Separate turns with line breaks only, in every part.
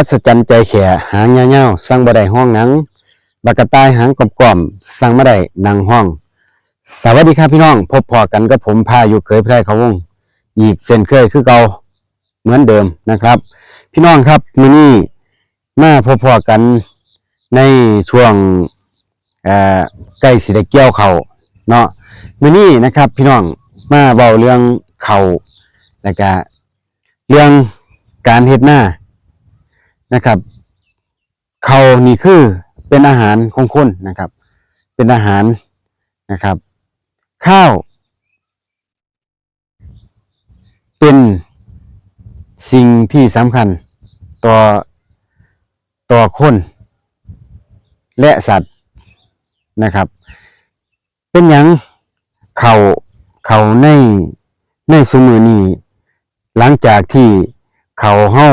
อัศจรรย์ใจแข่หางเงาๆสั่งบ่ได้ห้องหนังบักกะตายหางกลมๆสั่งบ่ได้นังห้อง สวัสดีครับพี่น้อง พบพอกันกับผมพาอยู่เคยแพระเขาวงอีกเส้นเคยคือเก่าเหมือนเดิมนะครับ พี่น้องครับมื้อนี้มาพบพอกันในช่วงใกล้สิได้เกี่ยวเขาเนาะมื้อนี้นะครับ พี่น้องมาเว้าเรื่องเขาแล้วก็เรื่องการเฮ็ดหน้า นะครับเขานี่คือเป็นอาหารของคนนะครับ เป็นอาหารนะครับ ข้าว เป็นสิ่งที่สำคัญต่อต่อคนและสัตว์นะครับ เป็นหยังเขาเขาในในสมือนี้หลังจากที่เขาเฮ้า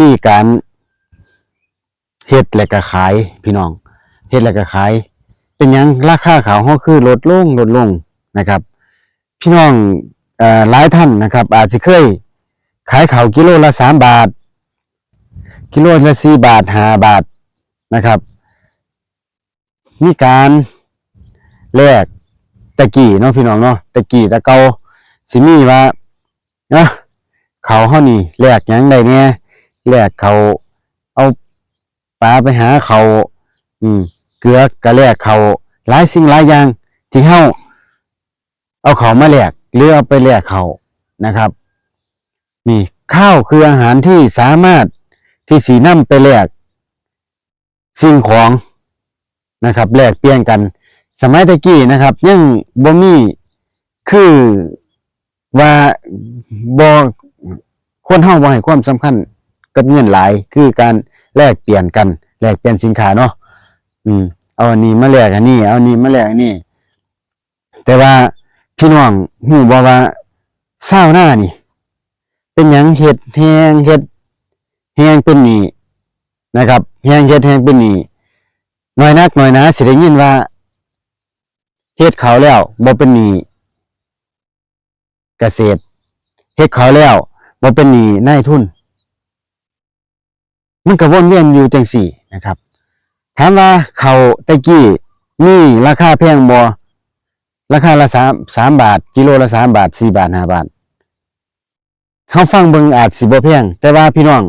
มีการ เฮ็ดและก็ขายพี่น้องเฮ็ดและก็ขาย เป็นยังราคาเขาวเฮาคือลดลงลดลงนะครับ พี่น้องเอ่อหลายท่านนะครับ อาจสิเคย ขายเขาวกิโลละสามบาท กิโลละสี่บาทห้าบาทนะครับ มีการแลกตะกี้เนาะพี่น้องเนาะตะกี้ตะเกาสิมีว่านะเขาวเฮานี่แลกหยังได้แหน่แลกเขาเอา ปลาไปหาเขาอืม เกลือกระแลกเขาหลายสิ่งหลายอย่าง ที่เฮาเอาเขามาแลกหรือเอาไปแลกเขานะครับ นี่ข้าวคืออาหารที่สามารถที่สีน้ำไปแลกสิ่งของนะครับแลกเปลี่ยนกัน สมัยตะกี้นะครับ ยังบ่มีคือว่าบ่คนเฮาบ่ให้ความสำคัญกับเงินหลาย คือการ แลกเปลี่ยนกันแลกเปลี่ยนสินค้าเนาะอืม เอาอันนี้มาแลกอันนี้ เอาอันนี้มาแลกอันนี้ แต่ว่าพี่น้องฮู้บ่ว่าชาวนานี่ เป็นหยังเฮ็ดแฮงเฮ็ดแฮงเป็นหนี้นะครับแฮงเฮ็ดแฮงเป็นหนี้น้อยนักน้อยนาสิได้ยินว่าเฮ็ดเขาวแล้วบ่เป็นหนี้เกษตรเฮ็ดเขาวแล้วบ่เป็นหนี้นายทุน มันก็วนเวียนอยู่จังสี่นะครับ ถามว่าเขาตะกี้มีราคาแพงบ่ราคาละสามสามบาท กิโลละสามบาทสี่บาทห้าบาทเขาฟังเบิ่งอาจสิบ่แพงแต่ว่าพี่น้อง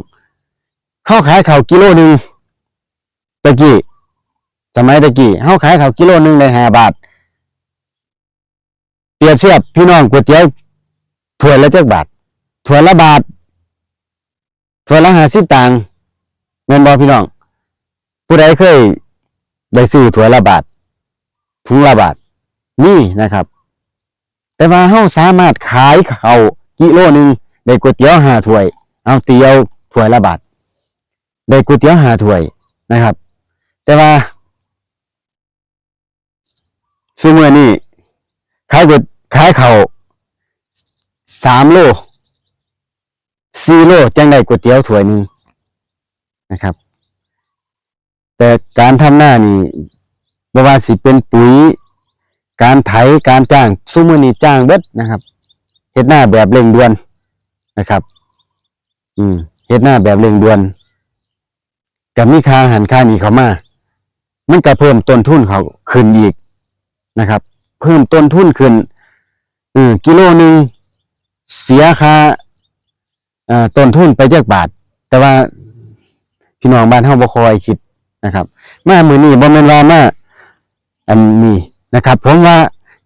เขาขายเขากิโลหนึ่งตะกี้สมัยตะกี้เขาขายเขากิโลหนึ่งได้ห้าบาทเปรียบเทียบพี่น้องก๋วยเตี๋ยวถ้วยละเจักบาทถ้วยละบาทถ้วยละห้าสิบตังค์ แม่นบ่พี่น้อง ผู้ใดเคยได้ซื้อถ้วละบาทถุงละบาทนี่นะครับ แต่ว่าเฮาสามารถขายเขากิโลหนึ่งได้ก๋วยเตี๋ยวห้าถ้วย เอาเตี๋ยวถ้วยละบาทได้ก๋วยเตี๋ยวห้าถ้วยนะครับ แต่ว่าซุมื้อนี้ขายก๋วยขายเขาสามโลสี่โลจังได้ก๋วยเตี๋ยวถ้วยหนึ่ง นะครับ แต่การทำหน้านี่บว่าสิเป็นปุ๋ย การไถการจ้างซุมื้อนี้จ้างเบิดนะครับเฮ็ดหน้าแบบเร่งด่วนนะครับ อืมเฮ็ดหน้าแบบเร่งด่วนกับมีค่าหันค่านี้เขามามันก็เพิ่มต้นทุนเขาขึ้นอีกนะครับ เพิ่มต้นทุนขึ้นอืมกิโลหนึ่งเสียค่าต้นทุนไปเจักบาท แต่ว่า พี่น้องบ้านเฮาบ่คอยคิดนะครับ มามื้อนี้บ่แม่นว่ามาอันนี้นะครับ ผมว่า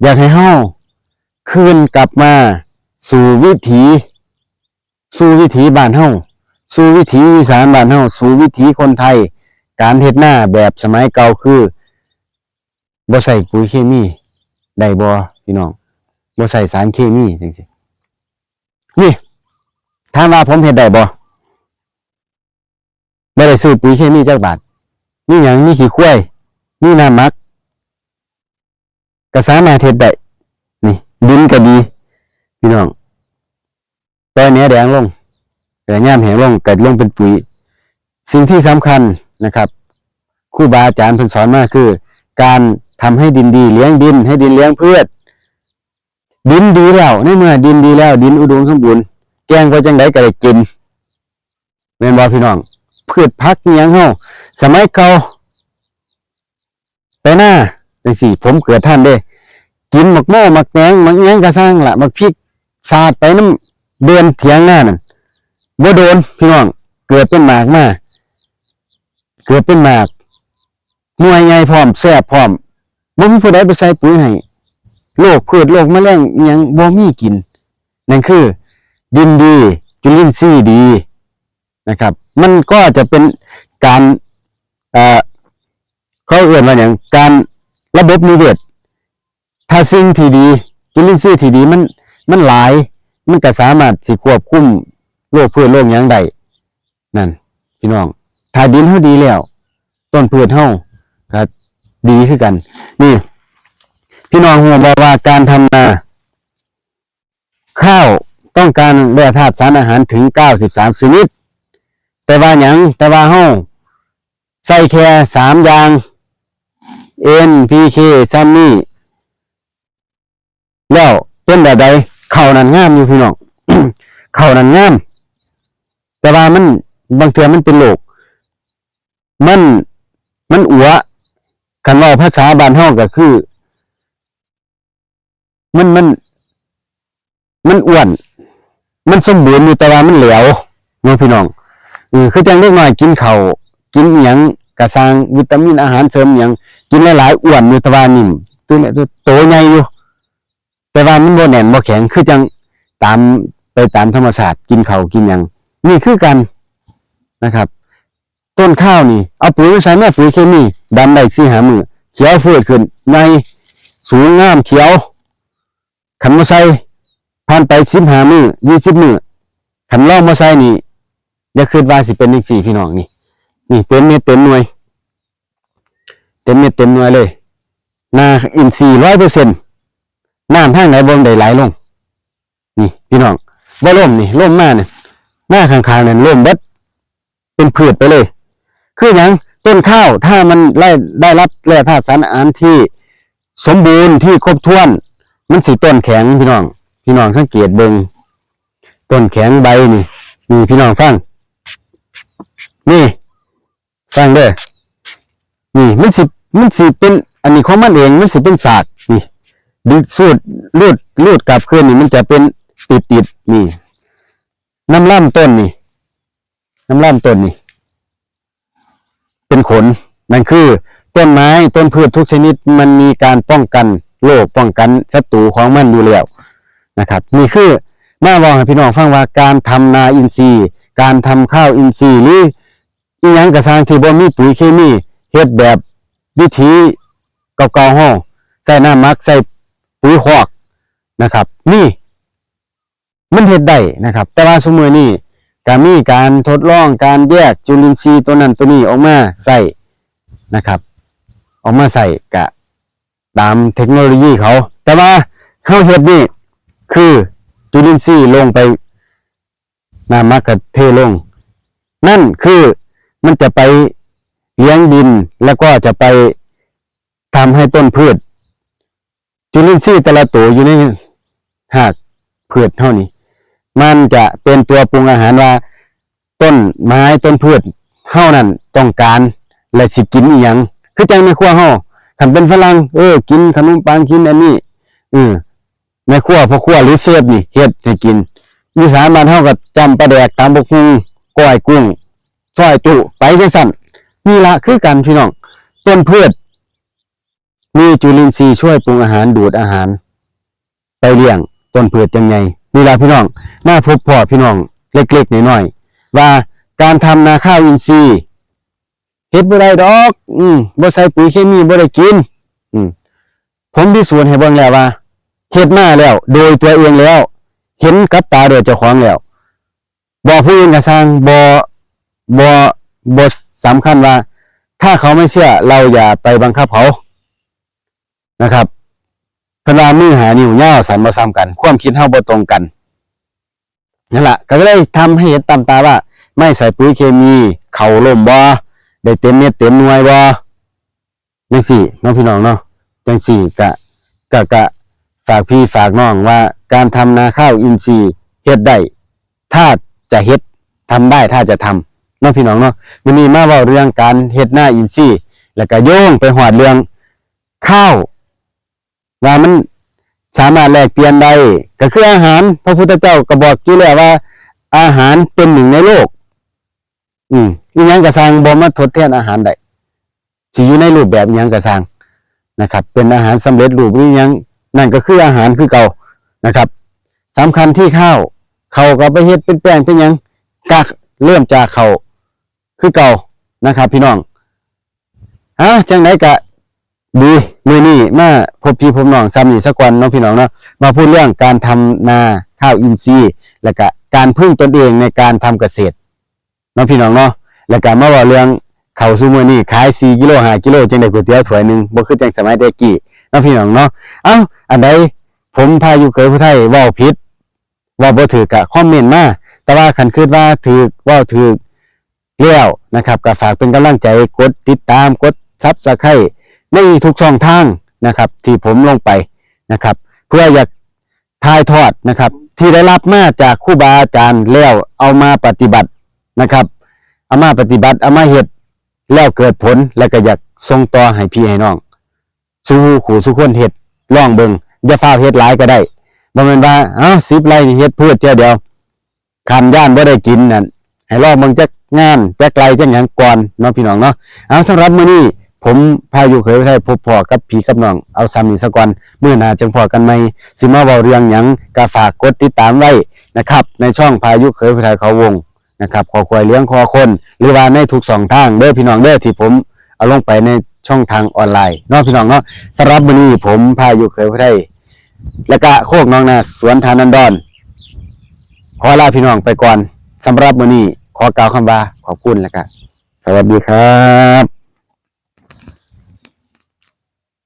อยากให้เฮาคืนกลับมา สู่วิถีสู่วิถีบ้านเฮาสู่วิถีอีสานบ้านเฮาสู่วิถีคนไทย การเฮ็ดหน้าแบบสมัยเก่าคือบ่ใส่ปุ๋ยเคมีได้บ่พี่น้องบ่ใส่สารเคมีจังซี่นี่ถามว่าผมเฮ็ดได้บ่ บ่ได้ซื้อปุ๋ยเคมีจักบาทมีหยังมีขี้ควยมีน้ำมักก็สามารถเฮ็ดได้นี่ดินก็ดี พี่น้องตอนนี้แดงลงแต่ย่ามแหงลงเกิดลงเป็นปุ๋ย สิ่งที่สำคัญนะครับครูบาอาจารย์เพิ่นสอนมาคือ การทำให้ดินดีเลี้ยงดิน ให้ดินเลี้ยงพืชดินดีแล้วในเมื่อดินดีแล้ว ดินอุดมสมบูรณ์แกงก็จังไดก็ได้กินแม่นบ่พี่น้อง พืชพักอิหยังเฮาสมัยเก่าไปหน้าจังสี่ ผมเกิดท่านเด้ กินหมักโม่หมักแหนงหมักแหนงกระสร้างละหมักพริกสาดไปน้ำเดือนเถียงหน้านั่นบ่โดนพี่น้อง เกิดเป็นหมากมาเกิดเป็นหมากหน่วยใหญ่พร้อมแซ่บพร้อมบ่มีผู้ใดไปใส่ปุ๋ยให้โรคพืชโรคแมลงยังบ่มีกิน นั่นคือ ดินดีจุลินทรีย์ดีนะครับ มันก็จะเป็นการเอ่อเขาเอ่ยว่าอย่างการระบบนิเวศถ้าสิ่งที่ดีจุลินทรีย์ที่ดีมันมันหลาย มันก็สามารถสิควบคุมโรคพืชโรคยังได้นั่น พี่น้องถ้าดินเฮาดีแล้ว ต้นพืชเฮาก็ดีขึ้นกัน นี่ พี่น้องหัวบอกว่าการทำนาข้าวต้องการแร่ธาตุสารอาหารถึง 93 ชนิด แต่ว่าหยังแต่ว่าเฮาใส่แค่สามอย่าง N P K ซัมนี่แล้วเป็นแบบใดเข่านั้นงามอยู่พี่น้องเข่านั้นงาม แต่ว่ามันบางเทื่อมันเป็นโรคมันมันอัวคันว่าภาษาบ้านเฮาก็คือ มันมัน มันอ้วน มันสมบูรณ์อยู่แต่ว่ามันเหลวเนาะพี่น้อง ออคือจังเล็กน้อยกินเข้ากินอหยังกระสร้างวิตามินอาหารเสริมอหยังกินหลายๆอ้วนอยู่ตวานิ่มตัวเนี้ตัวโตใหญ่อยู่แต่ว่ามันบ่แน่นบ่แข็งคือจังตามไปตามธรรมชาติกินเขากินหยังนี่คือกันนะครับ ต้นข้าวนี่ เอาปุ๋ยไปใส่แม่ปุ๋ยเคมีดำได้สี่หามือเขียวเฟื่อขึ้นในสูงงามเขียวขันมาใส่ผ่านไปสิบหามือยี่สิบมือขันล่องมาใส่นี่ อย่าคิดว่าสิเป็นอีกสี่พี่น้องนี่ นี่เต็มเม็ดเต็มหน่วย เต็มเม็ดเต็มหน่วยเลยนาอินทรีย์ร้อยเปอร์เซ็นต์น้ำทางไหนบนได้ไหลลง นี่พี่น้องว่าล่มนี่ล่มมาเนี่ยหน้าข้างๆเนี่ยล่มเบ็ดเป็นพืชไปเลย คืออย่างต้นข้าวถ้ามันได้ได้รับแร่ธาตุสารอาหารที่สมบูรณ์ที่ครบถ้วน มันสีต้นแข็งพี่น้อง พี่น้องสังเกตเบิงต้นแข็งใบนี่นี่พี่น้องฟัง นี่ฟังเด้อนี่มันสิมันสิเป็นอันนี้ของมันเองมันสิเป็นศาสตร์นี่ดูสูดรูดรูดกลับคืนนี่มันจะเป็นติดติดนี่น้ำล่ำต้นนี่น้ำล่ำต้นนี่ เป็นขนนั่นคือต้นไม้ต้นพืชทุกชนิดมันมีการป้องกันโรคป้องกันศัตรูของมันอยู่แล้วนะครับ นี่คือมาบอกให้พี่น้องฟังว่าการทำนาอินทรีย์ การทำข้าวอินทรีย์หรือ อีหยังกระสร้างที่บ่มีปุ๋ยเคมีเฮ็ดแบบวิธีเก่าๆห้อใส่น้ำมักใส่ปุ๋ยคอกนะครับ นี่มันเฮ็ดได้นะครับ แต่ว่าสมัยนี้ก็มีการทดลองการแยกจุลินทรีย์ตัวนั้นตัวนี้ออกมาใส่นะครับ ออกมาใส่กะตามเทคโนโลยีเขา แต่ว่าเฮาเฮ็ดนี่คือจุลินทรีย์ลงไปน้ำมักกะเทลง นั่นคือ มันจะไปเลี้ยงดินแล้วก็จะไปทำให้ต้นพืช จุลินทรีย์แต่ละตัวอยู่ในหากพืชเท่านี้ มันจะเป็นตัวปรุงอาหารว่า ต้นไม้ต้นพืชเท่านั้นต้องการและสิกินอีหยังคือจังในครัวเฮาคันเป็นฝรั่งเออ กินขนมปังกินอันนี้เออในครัวพ่อครัวหรือเชฟนี่เฮ็ดให้กินอีสานบ้านเฮาก็จำปลาแดกตามบกฮุงก้อยกุ้ง ซอยจุไปจังซั่นนี่ละคือกันพี่น้องต้นพืช มีจุลินทรีย์ช่วยปรุงอาหารดูดอาหาร ไปเลี้ยงต้นพืชยังไงนี่ละพี่น้องมาพบพ่อพี่น้องเล็กๆน้อยๆว่าการทำนาข้าวอินทรีย์เฮ็ดบ่ได้ดอก อืมบ่ใส่ปุ๋ยเคมีบ่ได้กิน อืมผมพิสูจน์ให้เบิ่งแล้วว่าเฮ็ดมาแล้ว โดยตัวเองแล้ว เห็นกับตาโดยเจ้าของแล้วบ่ผู้อื่นก็สร้างบ่ บ่บ่สำคัญว่า ถ้าเขาไม่เชื่อเราอย่าไปบังคับเขานะครับพนามือหานิ้วย่าสันบ่ซ้ำกัน ความคิดเฮาบ่ตรงกันนั่นแหละก็เลยทำให้เห็นตามตาว่า ไม่ใส่ปุ๋ยเคมี เข่าล่มบ่ได้เต็มเม็ดเต็มหน่วยบ่จังสี่น้องพี่น้องเนาะจังสี่กะกะกะฝากพี่ฝากน้องว่า การทำนาข้าวอินทรีย์เฮ็ดได้ถ้าจะเฮ็ดทำได้ถ้าจะทำ เนาะพี่น้องเนาะวันนี้มาเว้าเรื่องการเฮ็ดหน้าอินทรีย์แล้วก็โยงไปหอดเรื่องข้าวว่ามันสามารถแลกเปลี่ยนได้ก็คืออาหาร พระพุทธเจ้าก็บอกอยู่แล้วว่า อาหารเป็นหนึ่งในโลก อืมอีหยังกระซังบ่มาทดแทนอาหารได้สิอยู่ในรูปแบบอิหยังกระซังนะครับ เป็นอาหารสำเร็จรูปหรือยังนั่นก็คืออาหารคือเก่านะครับสำคัญที่ข้าวเขาก็ไปเฮ็ดเป็นแป้งเป็นยังกกเริ่มจากเขา คือเก่านะครับ พี่น้องฮะจังไหนกะดีมือนี่มาพบพี่พบน้องซ้ำนี่สักวันน้องพี่น้องเนาะมาพูดเรื่องการทำนาข้าวอินทรีย์ แล้วก็การพึ่งตนเองในการทำเกษตรน้องพี่น้องเนาะแล้วก็มาว่าเรื่องเขาซูมือนี่ขาย4กิโล5กิโลจังได้ก๋วยเตี๋ยวถ้วยหนึ่งบ่คือจังสมัยแต่กี้เน้องพี่น้องเนาะเอ้าอันใดผมพาอยู่เคยผู้ไทยว้าผิดว่าบ่ถือกะคอมเมนต์มาแต่ว่าคันคิดว่าถือว้าถือ แล้วนะครับก็ฝากเป็นกำลังใจกดติดตามกด Subscribe ในทุกช่องทางนะครับ ที่ผมลงไปนะครับ เพื่ออยากถ่ายทอดนะครับ ที่ได้รับมาจากครูบาอาจารย์แล้วเอามาปฏิบัตินะครับเอามาปฏิบัติเอามาเฮ็ดแล้วเกิดผลแล้วก็อยากส่งต่อให้พี่ให้น้อง สู้ขู่สู้คนเฮ็ดลองเบิงอย่าฟ้าเฮ็ดหลายก็ได้บ่แม่นว่าเอ้า10ไร่เฮ็ดพืชเที่ยวเดียวคันย่านบ่ได้กินนั่นให้ลองเบิงจัก งานจักไกลจักหยังก่อนเนาะพี่น้องเนาะเอาสำหรับมื้อนี้ผมพาอยู่เคยไทยพบพ่อกับพี่กับน้องเอาซ้ำนี่ซะก่อนมื้อหน้าจังพอกันใหม่สิมาเว้าเรื่องหยังก็ฝากกดติดตามไว้นะครับ ในช่องพายุเคยไทยเขาวงนะครับขอควายเลี้ยงคอคน หรือว่าในทุกสองทางเด้อพี่น้องเด้อที่ผมเอาลงไปในช่องทางออนไลน์เนาะพี่น้องเนาะสำหรับมื้อนี้ผมพายุเคยไทยและก็โคกน้องนาสวนทานันดอนขอลาพี่น้องไปก่อนสำหรับมื้อนี้ ขอกล่าวคำว่าขอบคุณแล้วก็สวัสดีครับ